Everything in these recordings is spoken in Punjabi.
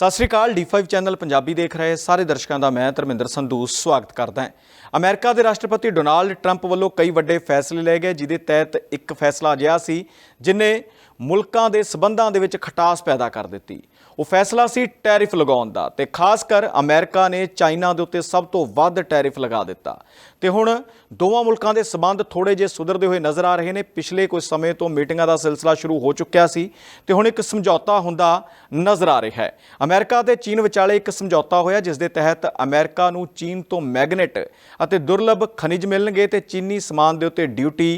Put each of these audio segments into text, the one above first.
ਸਤਿ ਸ੍ਰੀ ਅਕਾਲ D5 ਚੈਨਲ ਪੰਜਾਬੀ ਦੇਖ ਰਹੇ ਸਾਰੇ ਦਰਸ਼ਕਾਂ ਦਾ ਮੈਂ ਧਰਮਿੰਦਰ ਸੰਧੂ ਸਵਾਗਤ ਕਰਦਾ ਹਾਂ। ਅਮਰੀਕਾ ਦੇ ਰਾਸ਼ਟਰਪਤੀ ਡੋਨਾਲਡ ਟਰੰਪ ਵੱਲੋਂ ਕਈ ਵੱਡੇ ਫੈਸਲੇ ਲਏ ਗਏ ਜਿਦੇ ਤਹਿਤ ਇੱਕ ਫੈਸਲਾ ਅਜਿਹਾ ਸੀ, ਜਿਨੇ ਮੁਲਕਾਂ ਦੇ ਸਬੰਧਾਂ ਦੇ ਵਿੱਚ ਖਟਾਸ ਪੈਦਾ ਕਰ ਦਿੱਤੀ। ਉਹ ਫੈਸਲਾ ਸੀ ਟੈਰਿਫ ਲਗਾਉਣ ਦਾ ਤੇ ਖਾਸ ਕਰ ਅਮਰੀਕਾ ਨੇ ਚਾਈਨਾ ਦੇ ਉੱਤੇ ਸਭ ਤੋਂ ਵੱਧ ਟੈਰਿਫ ਲਗਾ ਦਿੱਤਾ। ਤੇ ਹੁਣ ਦੋਵਾਂ ਮੁਲਕਾਂ ਦੇ ਸਬੰਧ ਥੋੜੇ ਜਿਹੇ ਸੁਧਰਦੇ ਹੋਏ ਨਜ਼ਰ ਆ ਰਹੇ ਨੇ। ਪਿਛਲੇ ਕੁਝ ਸਮੇਂ ਤੋਂ ਮੀਟਿੰਗਾਂ ਦਾ ਸਿਲਸਿਲਾ ਸ਼ੁਰੂ ਹੋ ਚੁੱਕਿਆ ਸੀ ਤੇ ਹੁਣ ਇੱਕ ਸਮਝੌਤਾ ਹੁੰਦਾ ਨਜ਼ਰ ਆ ਰਿਹਾ ਹੈ। ਅਮਰੀਕਾ ਤੇ ਚੀਨ ਵਿਚਾਲੇ ਇੱਕ ਸਮਝੌਤਾ ਹੋਇਆ ਜਿਸ ਦੇ ਤਹਿਤ ਅਮਰੀਕਾ ਨੂੰ ਚੀਨ ਤੋਂ ਮੈਗਨੇਟ ਅਤੇ ਦੁਰਲੱਭ ਖਣਿਜ ਮਿਲਣਗੇ ਤੇ ਚੀਨੀ ਸਮਾਨ ਦੇ ਉੱਤੇ ਡਿਊਟੀ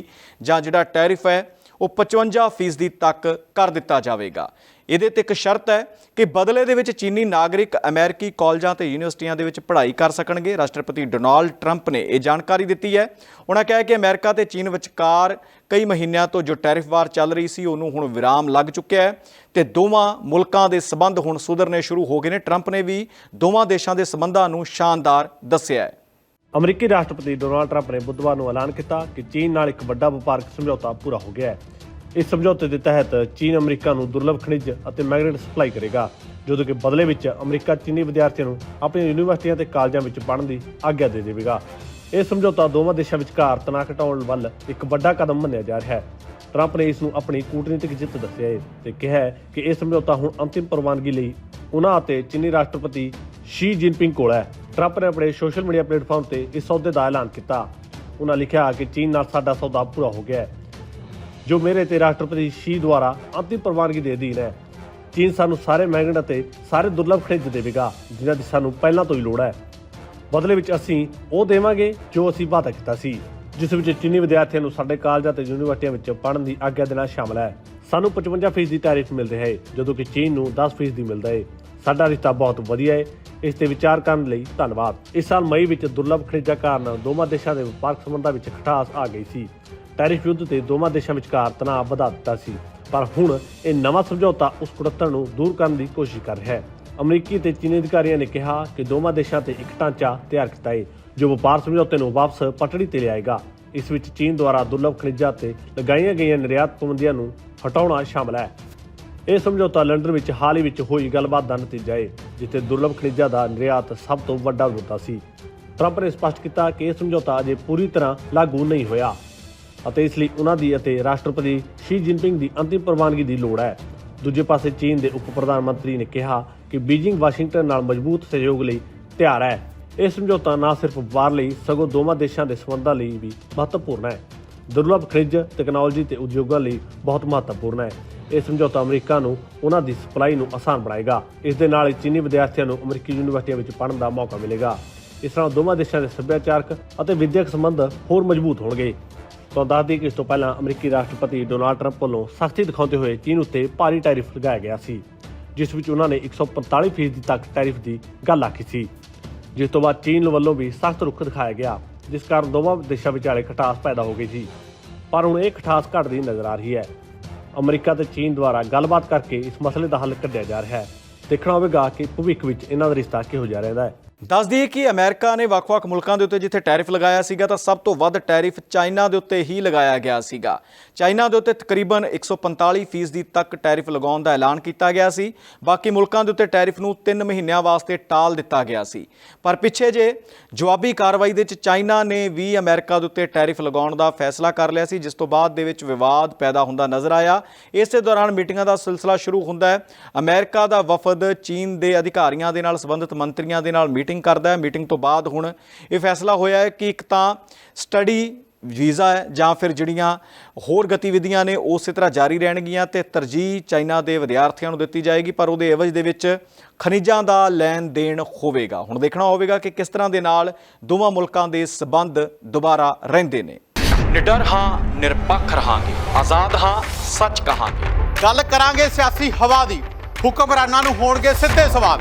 ਜਾਂ ਜਿਹੜਾ ਟੈਰਿਫ ਹੈ ਉਹ 55% ਤੱਕ ਕਰ ਦਿੱਤਾ ਜਾਵੇਗਾ। ਇਹਦੇ ਤੇ ਇੱਕ ਸ਼ਰਤ ਹੈ ਕਿ ਬਦਲੇ ਦੇ ਵਿੱਚ ਚੀਨੀ ਨਾਗਰਿਕ ਅਮਰੀਕੀ ਕਾਲਜਾਂ ਤੇ ਯੂਨੀਵਰਸਿਟੀਆਂ ਦੇ ਵਿੱਚ ਪੜ੍ਹਾਈ ਕਰ ਸਕਣਗੇ। ਰਾਸ਼ਟਰਪਤੀ ਡੋਨਾਲਡ ਟਰੰਪ ਨੇ ਇਹ ਜਾਣਕਾਰੀ ਦਿੱਤੀ ਹੈ। ਉਹਨਾਂ ਕਿਹਾ ਕਿ ਅਮਰੀਕਾ ਤੇ ਚੀਨ ਵਿਚਕਾਰ ਕਈ ਮਹੀਨਿਆਂ ਤੋਂ ਜੋ ਟੈਰਿਫ ਵਾਰ ਚੱਲ ਰਹੀ ਸੀ, ਉਹਨੂੰ ਹੁਣ ਵਿਰਾਮ ਲੱਗ ਚੁੱਕਿਆ ਹੈ ਤੇ ਦੋਵਾਂ ਮੁਲਕਾਂ ਦੇ ਸਬੰਧ ਹੁਣ ਸੁਧਰਨੇ ਸ਼ੁਰੂ ਹੋ ਗਏ ਨੇ। ਟਰੰਪ ਨੇ ਵੀ ਦੋਵਾਂ ਦੇਸ਼ਾਂ ਦੇ ਸਬੰਧਾਂ ਨੂੰ ਸ਼ਾਨਦਾਰ ਦੱਸਿਆ ਹੈ। ਅਮਰੀਕੀ ਰਾਸ਼ਟਰਪਤੀ ਡੋਨਾਲਡ ਟਰੰਪ ਨੇ ਬੁੱਧਵਾਰ ਨੂੰ ਐਲਾਨ ਕੀਤਾ ਕਿ ਚੀਨ ਨਾਲ ਇੱਕ ਵੱਡਾ ਵਪਾਰਕ ਸਮਝੌਤਾ ਪੂਰਾ ਹੋ ਗਿਆ ਹੈ। ਇਸ ਸਮਝੌਤੇ ਦੇ ਤਹਿਤ ਚੀਨ ਅਮਰੀਕਾ ਨੂੰ ਦੁਰਲੱਭ ਖਣਿਜ ਅਤੇ ਮੈਗਨੇਟ ਸਪਲਾਈ ਕਰੇਗਾ ਜਦੋਂ ਕਿ ਬਦਲੇ ਵਿੱਚ ਅਮਰੀਕਾ ਚੀਨੀ ਵਿਦਿਆਰਥੀਆਂ ਨੂੰ ਆਪਣੀਆਂ ਯੂਨੀਵਰਸਿਟੀਆਂ ਤੇ ਕਾਲਜਾਂ ਵਿੱਚ ਪੜ੍ਹਨ ਦੀ ਆਗਿਆ ਦੇ ਦੇਵੇਗਾ। ਇਹ ਸਮਝੌਤਾ ਦੋਵਾਂ ਦੇਸ਼ਾਂ ਵਿਚਕਾਰ ਤਣਾਅ ਘਟਾਉਣ ਵੱਲ ਇੱਕ ਵੱਡਾ ਕਦਮ ਮੰਨਿਆ ਜਾ ਰਿਹਾ ਹੈ। ਟਰੰਪ ਨੇ ਇਸ ਨੂੰ ਆਪਣੀ ਕੂਟਨੀਤਿਕ ਜਿੱਤ ਦੱਸਿਆ ਹੈ ਤੇ ਕਿਹਾ ਕਿ ਇਹ ਸਮਝੌਤਾ ਹੁਣ ਅੰਤਿਮ ਪ੍ਰਵਾਨਗੀ ਲਈ ਉਹਨਾਂ ਅਤੇ ਚੀਨੀ ਰਾਸ਼ਟਰਪਤੀ ਸ਼ੀ ਜਿਨਪਿੰਗ ਕੋਲ ਹੈ। ਟਰੰਪ ਨੇ ਆਪਣੇ ਸੋਸ਼ਲ ਮੀਡੀਆ ਪਲੇਟਫਾਰਮ ਤੇ ਇਸ ਸੌਦੇ ਦਾ ਐਲਾਨ ਕੀਤਾ। ਉਨ੍ਹਾਂ ਲਿਖਿਆ ਕਿ ਚੀਨ ਨਾਲ ਸਾਡਾ ਸੌਦਾ ਪੂਰਾ ਹੋ ਗਿਆ ਹੈ। ਜੋ ਮੇਰੇ ਤੇ ਰਾਸ਼ਟਰਪਤੀ ਸ਼ੀ ਦੁਆਰਾ ਅੰਤਿਮ ਪ੍ਰਵਾਨਗੀ ਦੇ ਅਧੀਨ ਹੈ। ਚੀਨ ਸਾਨੂੰ ਸਾਰੇ ਮੈਗਨੇਟ ਅਤੇ ਸਾਰੇ ਦੁਰਲੱਭ ਖਣਿਜ ਦੇਵੇਗਾ, ਜਿਨ੍ਹਾਂ ਦੀ ਸਾਨੂੰ ਪਹਿਲਾਂ ਤੋਂ ਹੀ ਲੋੜ ਹੈ। ਬਦਲੇ ਵਿੱਚ ਅਸੀਂ ਉਹ ਦੇਵਾਂਗੇ ਜੋ ਅਸੀਂ ਵਾਅਦਾ ਕੀਤਾ ਸੀ, ਜਿਸ ਵਿੱਚ ਚੀਨੀ ਵਿਦਿਆਰਥੀਆਂ ਨੂੰ ਸਾਡੇ ਕਾਲਜਾਂ ਤੇ ਯੂਨੀਵਰਸਿਟੀਆਂ ਵਿੱਚ ਪੜ੍ਹਨ ਦੀ ਆਗਿਆ ਦੇਣਾ ਸ਼ਾਮਲ ਹੈ। ਸਾਨੂੰ 55% ਦੀ ਟੈਰਿਫ ਮਿਲ ਰਿਹਾ ਹੈ, ਜਦੋਂ ਕਿ ਚੀਨ ਨੂੰ 10% ਦੀ ਮਿਲਦਾ ਹੈ। ਸਾਡਾ ਰਿਸ਼ਤਾ ਬਹੁਤ ਵਧੀਆ ਹੈ ਇਸ ਤੇ ਵਿਚਾਰ ਕਰਨ ਲਈ ਧੰਨਵਾਦ। ਇਸ ਸਾਲ ਮਈ ਵਿੱਚ ਦੁਰਲੱਭ ਖਣਿਜਾਂ ਕਾਰਨ ਦੋਵਾਂ ਦੇਸ਼ਾਂ ਦੇ ਵਪਾਰਕ ਸੰਬੰਧਾਂ ਵਿੱਚ ਖਟਾਸ ਆ ਗਈ ਸੀ। ਟੈਰਿਫ ਯੁੱਧ ਤੇ ਦੋਵਾਂ ਦੇਸ਼ਾਂ ਵਿਚਕਾਰ ਤਣਾਅ ਵਧਾ ਦਿੱਤਾ ਸੀ। ਪਰ ਹੁਣ ਇਹ ਨਵਾਂ ਸਮਝੌਤਾ ਉਸ ਕੁੜੱਤਣ ਨੂੰ ਦੂਰ ਕਰਨ ਦੀ ਕੋਸ਼ਿਸ਼ ਕਰ ਰਿਹਾ ਹੈ। ਅਮਰੀਕੀ ਤੇ ਚੀਨੀ ਅਧਿਕਾਰੀਆਂ ਨੇ ਕਿਹਾ ਕਿ ਦੋਵਾਂ ਦੇਸ਼ਾਂ ਤੇ ਇੱਕ ਢਾਂਚਾ ਤਿਆਰ ਕੀਤਾ ਹੈ ਜੋ ਵਪਾਰ ਸਮਝੌਤੇ ਨੂੰ ਵਾਪਸ ਪਟੜੀ ਤੇ ਲਿਆਏਗਾ। ਇਸ ਵਿੱਚ ਚੀਨ ਦੁਆਰਾ ਦੁਰਲੱਭ ਖਣਿਜਾਂ ਤੇ ਲਗਾਈਆਂ ਗਈਆਂ ਨਿਰਯਾਤ ਪਾਬੰਦੀਆਂ ਨੂੰ ਹਟਾਉਣਾ ਸ਼ਾਮਲ ਹੈ। ਇਹ ਸਮਝੌਤਾ ਲੰਡਨ ਵਿੱਚ ਹਾਲ ਹੀ ਵਿੱਚ ਹੋਈ ਗੱਲਬਾਤ ਦਾ ਨਤੀਜਾ ਹੈ ਜਿੱਥੇ ਦੁਰਲੱਭ ਖਣਿਜਾਂ ਦਾ ਨਿਰਯਾਤ ਸਭ ਤੋਂ ਵੱਡਾ ਮੁੱਦਾ ਸੀ। ਟਰੰਪ ਨੇ ਸਪਸ਼ਟ ਕੀਤਾ ਕਿ ਇਹ ਸਮਝੌਤਾ ਅਜੇ ਪੂਰੀ ਤਰ੍ਹਾਂ ਲਾਗੂ ਨਹੀਂ ਹੋਇਆ ਅਤੇ ਇਸ ਲਈ ਉਹਨਾਂ ਦੀ ਅਤੇ ਰਾਸ਼ਟਰਪਤੀ ਸ਼ੀ ਜਿਨਪਿੰਗ ਦੀ ਅੰਤਿਮ ਪ੍ਰਵਾਨਗੀ ਦੀ ਲੋੜ ਹੈ। ਦੂਜੇ ਪਾਸੇ ਚੀਨ ਦੇ ਉਪ ਪ੍ਰਧਾਨ ਮੰਤਰੀ ਨੇ ਕਿਹਾ ਕਿ ਬੀਜਿੰਗ ਵਾਸ਼ਿੰਗਟਨ ਨਾਲ ਮਜ਼ਬੂਤ ਸਹਿਯੋਗ ਲਈ ਤਿਆਰ ਹੈ। ਇਹ ਸਮਝੌਤਾ ਨਾ ਸਿਰਫ ਵਪਾਰ ਲਈ, ਸਗੋਂ ਦੋਵਾਂ ਦੇਸ਼ਾਂ ਦੇ ਸਬੰਧਾਂ ਲਈ ਵੀ ਮਹੱਤਵਪੂਰਨ ਹੈ। ਦੁਰਲੱਭ ਖਣਿਜ ਤਕਨਾਲੋਜੀ ਤੇ ਉਦਯੋਗਾਂ ਲਈ ਬਹੁਤ ਮਹੱਤਵਪੂਰਨ ਹੈ। ਇਹ ਸਮਝੌਤਾ ਅਮਰੀਕਾ ਨੂੰ, ਉਹਨਾਂ ਦੀ ਸਪਲਾਈ ਨੂੰ ਆਸਾਨ ਬਣਾਏਗਾ। ਇਸ ਦੇ ਨਾਲ ਹੀ ਚੀਨੀ ਵਿਦਿਆਰਥੀਆਂ ਨੂੰ ਅਮਰੀਕੀ ਯੂਨੀਵਰਸਿਟੀਆਂ ਵਿੱਚ ਪੜ੍ਹਨ ਦਾ ਮੌਕਾ ਮਿਲੇਗਾ। ਇਸ ਤਰ੍ਹਾਂ ਦੋਵਾਂ ਦੇਸ਼ਾਂ ਦੇ ਸੱਭਿਆਚਾਰਕ ਅਤੇ ਵਿਦਿਅਕ ਸੰਬੰਧ ਹੋਰ ਮਜ਼ਬੂਤ ਹੋਣਗੇ। ਤੁਹਾਨੂੰ ਦੱਸਦੀ ਕਿ ਇਸ ਤੋਂ ਪਹਿਲਾਂ ਅਮਰੀਕੀ ਰਾਸ਼ਟਰਪਤੀ ਡੋਨਾਲਡ ਟਰੰਪ ਵੱਲੋਂ ਸਖਤੀ ਦਿਖਾਉਂਦੇ ਹੋਏ ਚੀਨ ਉੱਤੇ ਭਾਰੀ ਟੈਰਿਫ ਲਗਾਇਆ ਗਿਆ ਸੀ, ਜਿਸ ਵਿੱਚ ਉਹਨਾਂ ਨੇ 145% ਤੱਕ ਟੈਰਿਫ ਦੀ ਗੱਲ ਆਖੀ ਸੀ। ਜਿਸ ਤੋਂ ਬਾਅਦ ਚੀਨ ਵੱਲੋਂ ਵੀ ਸਖਤ ਰੁਖ ਦਿਖਾਇਆ ਗਿਆ। ਜਿਸ ਕਾਰਨ ਦੋਵਾਂ ਦੇਸ਼ਾਂ ਵਿਚਾਲੇ ਖਟਾਸ ਪੈਦਾ ਹੋ ਗਈ ਸੀ। ਪਰ ਹੁਣ ਇਹ ਖਟਾਸ ਘਟਦੀ ਨਜ਼ਰ ਆ ਰਹੀ ਹੈ। ਅਮਰੀਕਾ ਤੇ ਚੀਨ ਦੁਆਰਾ ਗੱਲਬਾਤ ਕਰਕੇ ਇਸ ਮਸਲੇ ਦਾ ਹੱਲ ਕੱਢਿਆ ਜਾ ਰਿਹਾ ਹੈ। ਦੇਖਣਾ ਹੋਵੇਗਾ ਕਿ ਭਵਿੱਖ ਵਿੱਚ ਇਹਨਾਂ ਦਾ ਰਿਸ਼ਤਾ ਕਿਹੋ ਜਿਹਾ ਰਹਿੰਦਾ ਹੈ। ਦੱਸ ਦਈਏ ਕਿ ਅਮਰੀਕਾ ਨੇ ਵੱਖ-ਵੱਖ ਮੁਲਕਾਂ ਦੇ ਉੱਤੇ ਜਿੱਥੇ ਟੈਰਿਫ ਲਗਾਇਆ ਸੀਗਾ, ਤਾਂ ਸਭ ਤੋਂ ਵੱਧ ਟੈਰਿਫ ਚਾਈਨਾ ਦੇ ਉੱਤੇ ਹੀ ਲਗਾਇਆ ਗਿਆ ਸੀਗਾ। ਚਾਈਨਾ ਦੇ ਉੱਤੇ ਤਕਰੀਬਨ 145% ਤੱਕ ਟੈਰਿਫ ਲਗਾਉਣ ਦਾ ਐਲਾਨ ਕੀਤਾ ਗਿਆ ਸੀ। ਬਾਕੀ ਮੁਲਕਾਂ ਦੇ ਉੱਤੇ ਟੈਰਿਫ ਨੂੰ 3 ਮਹੀਨਿਆਂ ਵਾਸਤੇ ਟਾਲ ਦਿੱਤਾ ਗਿਆ ਸੀ। ਪਰ ਪਿੱਛੇ ਜੇ ਜਵਾਬੀ ਕਾਰਵਾਈ ਦੇ ਵਿੱਚ ਚਾਈਨਾ ਨੇ ਵੀ ਅਮਰੀਕਾ ਦੇ ਉੱਤੇ ਟੈਰਿਫ ਲਗਾਉਣ ਦਾ ਫੈਸਲਾ ਕਰ ਲਿਆ ਸੀ, ਜਿਸ ਤੋਂ ਬਾਅਦ ਦੇ ਵਿੱਚ ਵਿਵਾਦ ਪੈਦਾ ਹੁੰਦਾ ਨਜ਼ਰ ਆਇਆ। ਇਸੇ ਦੌਰਾਨ ਮੀਟਿੰਗਾਂ ਦਾ ਸਿਲਸਿਲਾ ਸ਼ੁਰੂ ਹੁੰਦਾ ਹੈ। ਅਮਰੀਕਾ ਦਾ ਵਫਦ ਚੀਨ ਦੇ ਅਧਿਕਾਰੀਆਂ ਦੇ ਨਾਲ, ਸੰਬੰਧਿਤ ਮੰਤਰੀਆਂ ਦੇ ਨਾਲ ਮੀਟਿੰਗ ਕਰਦਾ ਹੈ। ਮੀਟਿੰਗ ਤੋਂ ਬਾਅਦ ਹੁਣ ਇਹ ਫੈਸਲਾ ਹੋਇਆ ਹੈ ਕਿ ਇੱਕ ਤਾਂ ਸਟੱਡੀ ਵੀਜ਼ਾ ਹੈ ਜਾਂ ਫਿਰ ਜਿਹੜੀਆਂ ਹੋਰ ਗਤੀਵਿਧੀਆਂ ਨੇ ਉਸੇ ਤਰ੍ਹਾਂ ਜਾਰੀ ਰਹਿਣਗੀਆਂ ਤੇ ਤਰਜੀਹ ਚਾਈਨਾ ਦੇ ਵਿਦਿਆਰਥੀਆਂ ਨੂੰ ਦਿੱਤੀ ਜਾਏਗੀ ਪਰ ਉਹਦੇ ਐਵਜ ਦੇ ਵਿੱਚ ਖਣਿਜਾਂ ਦਾ ਲੈਣ ਦੇਣ ਹੋਵੇਗਾ। ਹੁਣ ਦੇਖਣਾ ਹੋਵੇਗਾ ਕਿ ਕਿਸ ਤਰ੍ਹਾਂ ਦੇ ਨਾਲ ਦੋਵਾਂ ਮੁਲਕਾਂ ਦੇ ਸਬੰਧ ਦੁਬਾਰਾ ਰਹਿੰਦੇ ਨੇ। ਨਿਡਰ ਹਾਂ ਨਿਰਪੱਖ ਰਹਾਂਗੇ। ਆਜ਼ਾਦ ਹਾਂ ਸੱਚ ਕਹਾਂਗੇ। ਗੱਲ ਕਰਾਂਗੇ ਸਿਆਸੀ ਹਵਾ ਦੀ। ਹੁਕਮਰਾਨਾਂ ਨੂੰ ਹੋਣਗੇ ਸਿੱਧੇ ਸਵਾਲ।